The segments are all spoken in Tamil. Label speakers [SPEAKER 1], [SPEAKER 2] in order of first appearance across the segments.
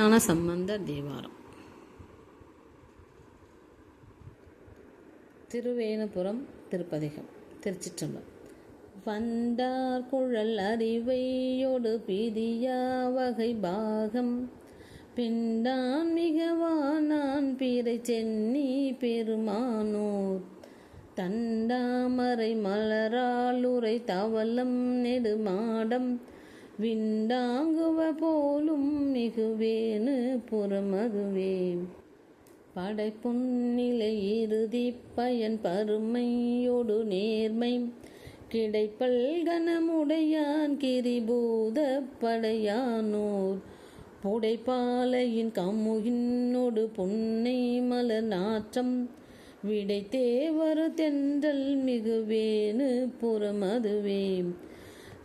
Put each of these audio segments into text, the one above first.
[SPEAKER 1] ஞான சம்பந்த தேவாரம். திருவேணபுரம் திருப்பதிகம் திருச்சிற்றம்பலம். வந்தார் குழல் அறிவையோடு பீதியா வகை பாகம். பிண்டான் மிகவானான் பீரை சென்னி பெருமானோர். தண்டாமரை மலராளுரை தவளம் நெடுமாடம். விண்டாங்குவ போலும் மிகுவேனு புறமதுவே. படைப்புன்னிலை இறுதி பயன் பருமையோடு நேர்மை. கிடைப்பல் கனமுடையான் கிரிபூத படையானோர். புடைப்பாலையின் கம்முகின்னோடு புன்னை மலர் நாற்றம். விடை விடைத்தேவரு தென்றல் மிகுவேனு புறமதுவே.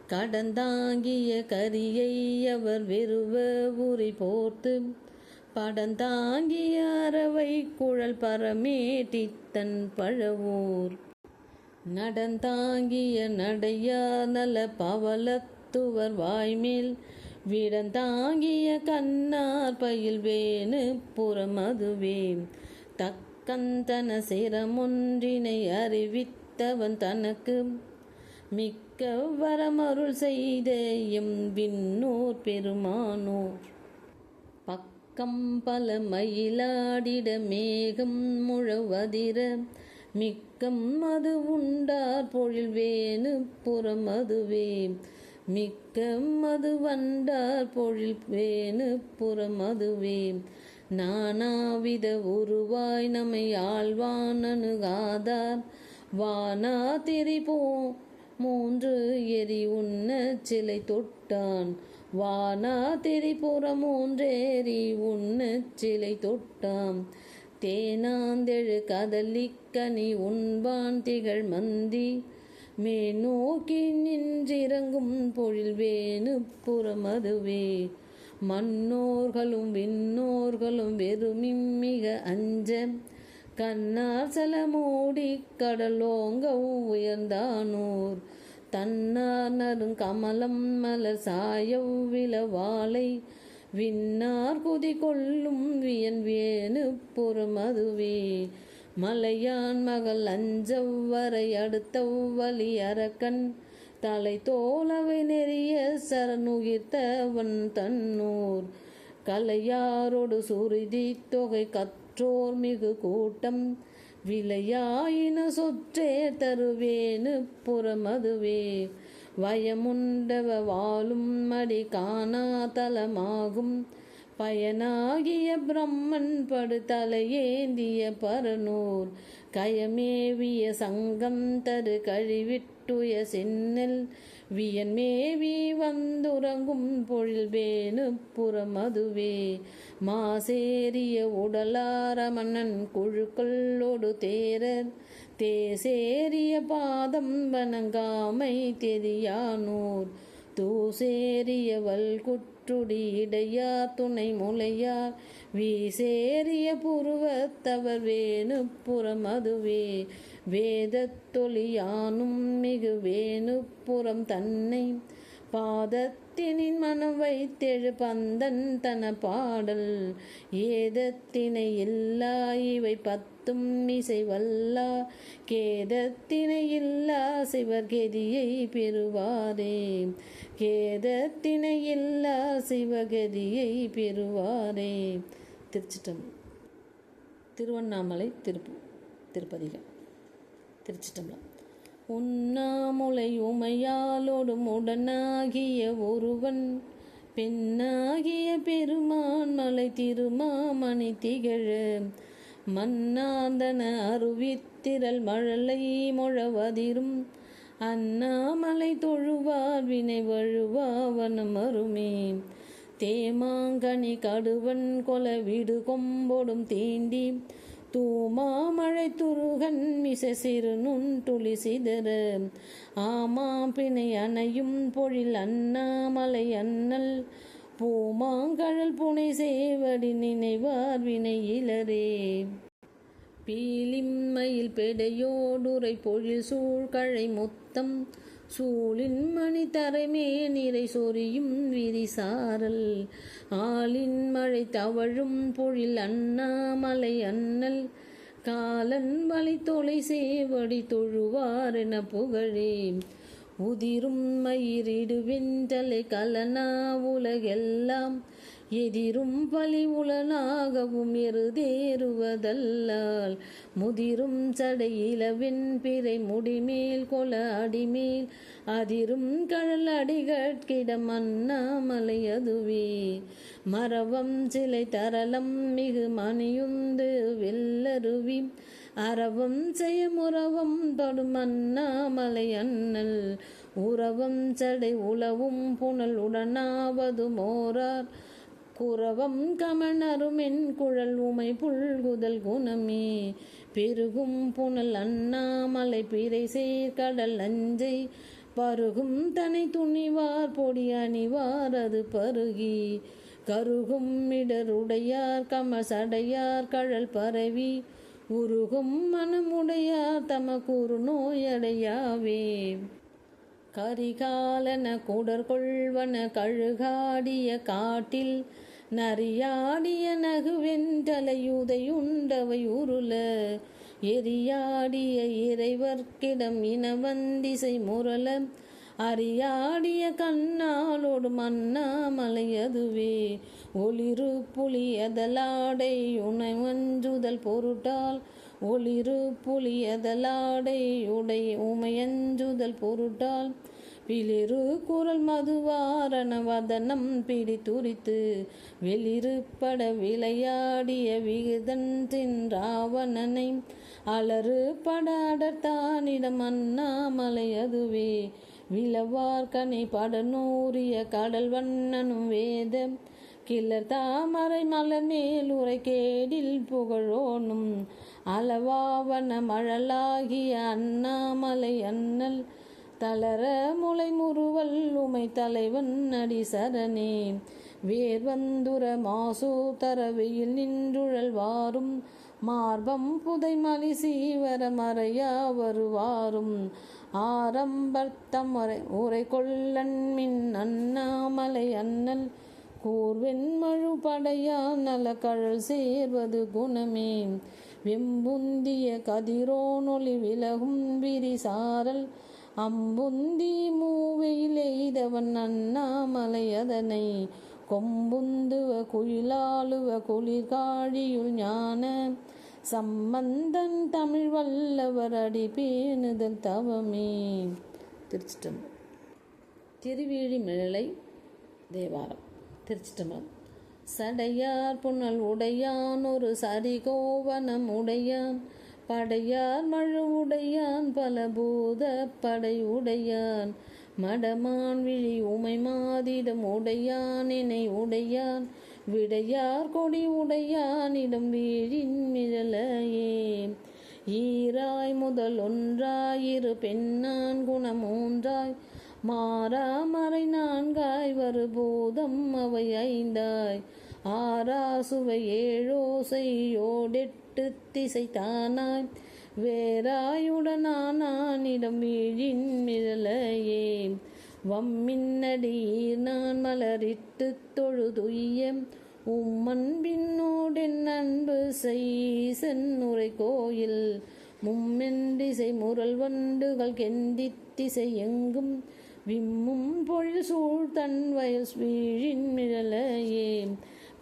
[SPEAKER 1] கடந்தாங்கிய கரியை அவர் வெறுவ உரி போர்த்து படந்தாங்கிய அறவை குழல் பரமேட்டித்தன் பழவூர். நடந்தாங்கிய நடையா நல பவலத்துவர் வாய்மேல் விடந்தாங்கிய கண்ணார் பயில் வேணு புறமதுவே. தக்கந்தன சிரமொன்றினை அறிவித்தவன் தனக்கு மிக்க வரமருள் செய்த எம் விண்ணோர் பெருமானோர். பக்கம் பல மயிலாடிட மேகம் முழவதிர மிக்கம் அது உண்டார் பொழில் வேணு புறமதுவே. மிக்க மது வண்டார் பொழில் வேணு புறமதுவே. நானாவித உருவாய் நம்மை ஆழ்வான் அணுகாதார். வானா திரிபோ மூன்று எரி உண்ண சிலை தொட்டான். வானா திரிபுற மூன்றேறி உண்ண சிலை தொட்டான் தேனாந்தெழு கதலிக்கனி உண்பான் திகழ் மந்தி. மேநோக்கி நின்றிறங்கும் பொழில் வேணு புறமதுவே. மன்னோர்களும் விண்ணோர்களும் வெறுமிம்மிக அஞ்ச கண்ணார் சலமோடி கடலோங்க உயர்ந்தானோர். தன்னார் நறுங்கமலம் மலர் சாயவில வாழை விண்ணார் குதி கொள்ளும் வியன் வேணு புறமதுவே. மலையான் மகள் அஞ்சவ்வரை அடுத்தவ்வழி அரக்கன் தலை தோலவை நெறிய சரணுகிர்த்தவன் தன்னூர். கலையாரோடு சுருதி தொகை கற்றோர் மிகு கூட்டம். விலையாயின சொற்றே தருவேனு புறமதுவே. வயமுண்டவ வாழும் மடி காணா தலமாகும். பயனாகிய பிரம்மன் படுதலையேந்திய பரநூர் கயமேவிய சங்கம் தரு கழிவிட்டுய சின்னல் வியன் மேவி வந்துறங்கும் பொழில் வேணு புறமதுவே. மாசேரிய உடலார மன்னன் குழுக்களோடு தேரர். தேசேரிய பாதம் வணங்காமை தெரியானூர் தூசேரிய வல்குற்றுடி இடையா துணை முலையார். வீசேரிய புருவத்தவர் வேணு புறமதுவே. வேதத்தொழியானும் மிகு வேணு புறம் தன்னை பாதத்தினின் மனம் வைத்தெழு பந்தன் தன பாடல். ஏதத்தினை இல்லா இவை பத்தும் இசை வல்லா கேதத்தினை இல்லா சிவகதியை பெறுவாரே. கேதத்தினை இல்லா சிவகதியை பெறுவாரே. திருச்சிட்டம் திருவண்ணாமலை திருப்பு திருப்பதிகள். திருச்சிட்டம்பலம் உண்ணாமுலை உமையாலோடும் உடனாகிய ஒருவன் பெண்ணாகிய பெருமான் மலை திருமாமணி திகழ மன்னாந்தன அருவித்திரல் மழலை முழவதிரும் அண்ணாமலை தொழுவார் வினை வழுவாவனம் அருமே. தேமாங்கனி கடுவன் கொல வீடு கொம்பொடும் தீண்டி தூமாமழை துருகன் மிச சிறு நுண்துளி சிதற. ஆமா பிணை அணையும் பொழில் அண்ணாமலை அண்ணல். பூமாங்கழல் புனை சேவடி நினைவார் வினை இளரே பீலிம்மையில் பெடையோடுரை பொழில் சூழ்கழை முத்தம். சூழின் மணி தரைமே நிறை சொரியும் விரிசாரல் ஆளின் மழை தவழும் பொழில் அண்ணாமலை அண்ணல். காலன் வழி தொலை சேவடி தொழுவார் என புகழே. உதிரும் மயிரிடு வென்றலை கலனா உலகெல்லாம். எதிரும் பலிமுலனாகவும் எருதேறுவதல்லால் முதிரும் சடையிலவின் பிறை முடிமேல் கொல அடிமேல் அதிரும் கழல் அடிகட்கிடம் அண்ணாமலை அதுவே மரவம் சிலை தரலம் மிகு மணியுந்து வெள்ளருவி அறவம் செய்யமுறவம் தொடும் அண்ணாமலை அண்ணல். உறவம் சடை உளவும் புனல் உடனாவது மோரார் குறவம் கமணருமென் குழல் உமை புல்குதல் குணமே. பெருகும் புனல் அண்ணாமலை பிறை சேர்க்கடல் அஞ்சை. பருகும் தனை துணிவார் பொடி அணிவார் அது பருகி. கருகும் இடருடையார் கமசடையார் கழல் பரவி. உருகும் மனமுடையார் தமக்குறு நோயடையாவே. கரிகாலன குடற்கொள்வன கழுகாடிய காட்டில் நரியாடிய நகுவென்றலையுதையுண்டவை உருள எரியாடிய இறைவர்க்கிடம் இனவந்திசை முரள அரியாடிய கண்ணாலோடு மன்னாமலை அதுவே. ஒளிரு புலி எதலாடை உணவஞ்சுதல் பொருட்டால் ஒளிரு புலியதலாடை உடை உமையஞ்சுதல் பொருட்டால் பிளிரு குரல் மதுவாரண வதனம் பிடித்துரித்து வெளிருப்பட விளையாடிய விகிதன் ராவணனை அலறு பட அடர்த்தானிடம் அண்ணாமலை அதுவே விளவார்கனை படநூறிய கடல் வண்ணனும் வேத கிளர் தாமரை மலர் மேல் உரை கேடில் புகழோனும். அளவாவன மழலாகிய அண்ணாமலை அண்ணல் தளர முளை முறுவல் உமை தலைவன் அடி சரணே. வேர்வந்துர மாசு தரவையில் நின்றுழல் வாரும். மார்பம் புதை மலி சீவர மறையா வருவாரும். ஆரம்பர்த்தம் உரை உரை கொள்ளன் மின் அண்ணாமலை அண்ணல் கூர்வெண்மழு படையா நல கழல் சேர்வது குணமே. வெம்புந்திய கதிரோனொளி விலகும் விரிசாரல். அம்புந்தி மூவையிலெய்தவன் அண்ணாமலை அதனை. கொம்புந்துவ குயிலாளுவ குளிர்காழியுள் ஞான. சம்பந்தன் தமிழ் வல்லவர் அடி பேணுதல் தவமே. திருச்சிட்டம் திருவிழிமிழலை தேவாரம். திருச்சிட்டம்பலம் சடையார் புனல் உடையான் ஒரு சரி கோவனம் உடையான். படையார் மழு உடையான் பல பூத படை உடையான். மடமான் விழி உமை மாதிடம் உடையான் இணை உடையான். விடையார் கொடி உடையானிடம் வீழின் மிழலையே ஈராய் முதல் ஒன்றாயிரு பெண்ணான் குணம் மூன்றாய். மாறாமறை நான்காய் வருபூதம் அவை ஐந்தாய். ஆறா சுவை ஏழோசையோடெட்டு திசை தானாய் வேறாயுடனானிடம் வீழின் மிழலையே வம்மின்னடியீர் நான் மலரிட்டு தொழுதுய்ய உம்மன்பின்னோடென் அன்பு சென்னுரை கோயில் மும்மென்றிசை முரல் வண்டுகள் கெந்தி திசை எங்கும் விம்மும் பொழில் சூழ் தன் வயல் வீழின் மிழலையே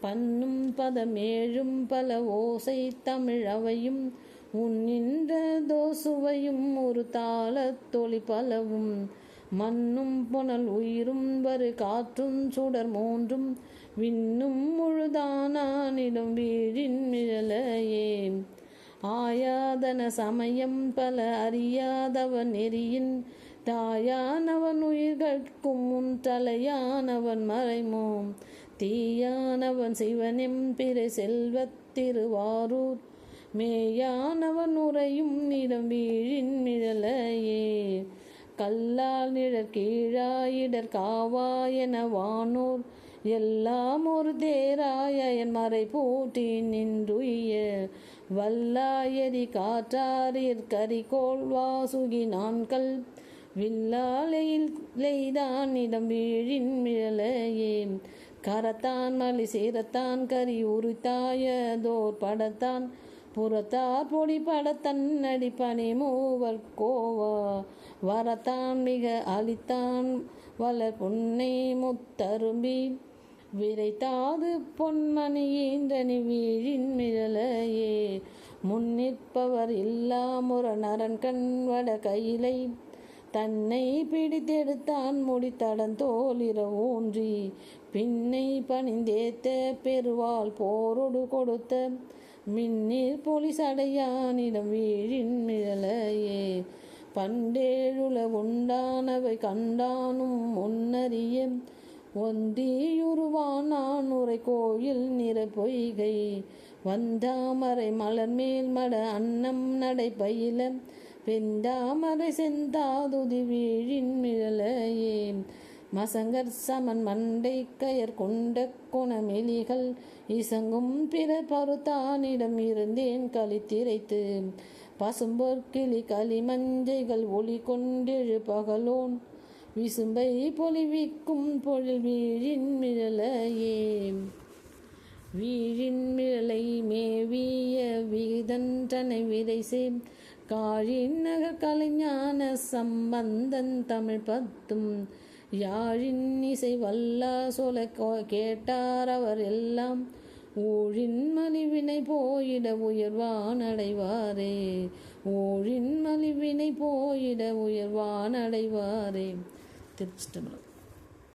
[SPEAKER 1] பன்னும் பதமேழும் பல ஓசை தமிழ் அவையும் உன்னின்றதோ சுவையும் ஒரு தாளத்தொளி பலவும். மண்ணும் புனல் உயிரும் வரு காற்றும் சுடர் மூன்றும் விண்ணும் முழுதானிடம் வீழின் மிழலையே ஆயாதன சமயம் பல அறியாதவன் நெறியின் தாயானவன் உயிர்கட்கும் முன் தலையானவன் மறைமோம். தீயானவன் சிவனின் பிறை செல்வத்திருவாரூர் மேயானவன் உரையும் நிறம் வீழின் மிழலையே கல்லால் நிழற் கீழாயிடர் காவாயன வானூர். எல்லாம் ஒரு தேராயன் மறை பூட்டி நின்றுய வல்லாயரி காற்றாரிற் கரிகோள் வாசுகி நான்கள் வில்லாலையில்லைதான் இடம் வீழின் மிழலையே கரத்தான் மலி சேரத்தான் கரி உரித்தாயதோர் படத்தான். புறத்தார் பொடி படத்தன் அடிப்பனி மூவர் கோவா. வரத்தான் மிக அழித்தான் வளர் புன்னை முத்தரும்பி. விரைத்தாது பொன்மணியேந்தனி வீழின் மிழலையே முன்னிற்பவர் இல்லா முரணரன் கண் வட கையிலை தன்னை பிடித்தெடுத்தான் முடித்தடன் தோலிர ஊன்றி பின்னை பணிந்தேத்த பெருவாள் போரொடு கொடுத்த மின்னீர் பொலிசடையானிடம் வீழின் மிழலையே. பண்டேழுல உண்டானவை கண்டானும் முன்னறிய ஒந்தியுருவானான் உரை கோயில் நிற பொய்கை வந்தாமரை மலர் மேல் மட அன்னம் நடை பயில வெந்தாமரை செந்தாதுதி வீழின் மிழலையே. மசங்கர் சமன் மண்டை கயர் கொண்ட குணமெலிகள் இசங்கும் பிற பருத்தானிடம் இருந்தேன் கழித்திரைத்து பசும்பொற்கிளி களிமஞ்சைகள் ஒளி கொண்டெழு பகலோன். விசும்பை பொலிவிக்கும் பொழில் வீழின் மிழலையே. வீழின்மிழலை மேவிய விகிதன்றனை விதைசே காழின் நக கலைஞான சம்பந்தன் தமிழ் பத்தும். யாழின் இசை வல்லா சொல கேட்டார் அவர் எல்லாம். ஊழின் மலிவினை போயிட உயர்வான் அடைவாரே. ஊழின் மலிவினை போயிட உயர்வான் அடைவாரே. திருச்சிட்டம்பலம்